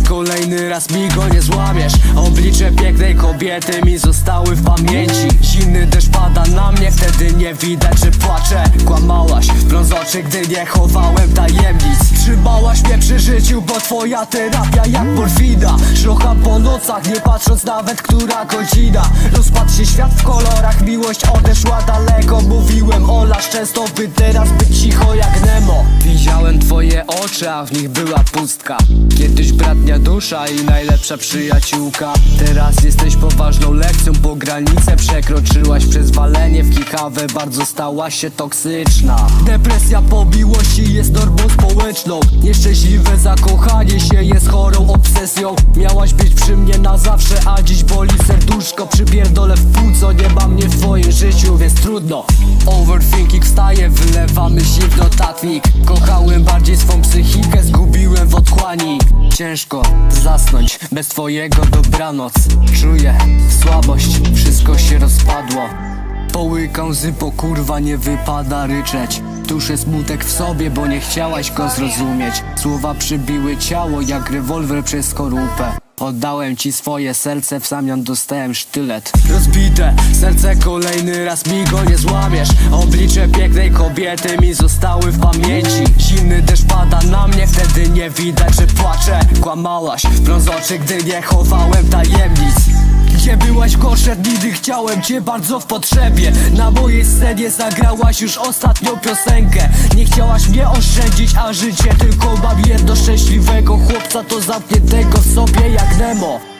kolejny raz mi go nie złamiesz. Oblicze pięknej kobiety mi zostały w pamięci. Zimny deszcz pada na mnie, wtedy nie widać, że płaczę. Kłamałaś w brąz oczy, gdy nie chowałem tajemnic. Trzymałaś mnie przy życiu, bo twoja terapia jak morfina. Szlocham po nocach, nie patrząc nawet, która godzina. Rozpadł się świat w kolorach, miłość odeszła daleko. Mówiłem Olasz często, by teraz być cicho jak Nemo. Widziałem twoje oczy, a w nich była pustka. Kiedyś bratnia dusza i najlepsza przyjaciółka. Teraz jesteś poważną lekcją, bo granicę przekroczyłaś. Przez walenie w kikawę bardzo stałaś się toksyczna. Depresja po miłości jest normą społeczną. Nieszczęśliwe zakochanie się jest chorą obsesją. Miałaś być przy mnie na zawsze, a dziś boli serduszko. Przypierdolę w pół, co nie ma mnie w twoim życiu, więc trudno Kochałem bardziej swą psychikę, zgubiłem w otchłani. Ciężko zasnąć bez twojego dobranoc. Czuję słabość, wszystko się rozpadło. Połykam łzy, bo kurwa nie wypada ryczeć. Duszę smutek w sobie, bo nie chciałaś go zrozumieć. Słowa przybiły ciało jak rewolwer przez skorupę. Oddałem ci swoje serce, w zamian dostałem sztylet. Rozbite serce kolejny raz mi go nie złamiesz. Oblicze pięknej kobiety mi zostały w pamięci. Zimny deszcz pada na mnie, wtedy nie widać, że płaczę. Kłamałaś w brąz oczy, gdy nie chowałem tajemnic. Gdzie byłaś gorsze dni, chciałem cię bardzo w potrzebie. Na mojej scenie zagrałaś już ostatnią piosenkę. Nie chciałaś mnie oszczędzić, a życie tylko mam jedno szczęśliwego chłopca. To zamkniętego sobie jak Nemo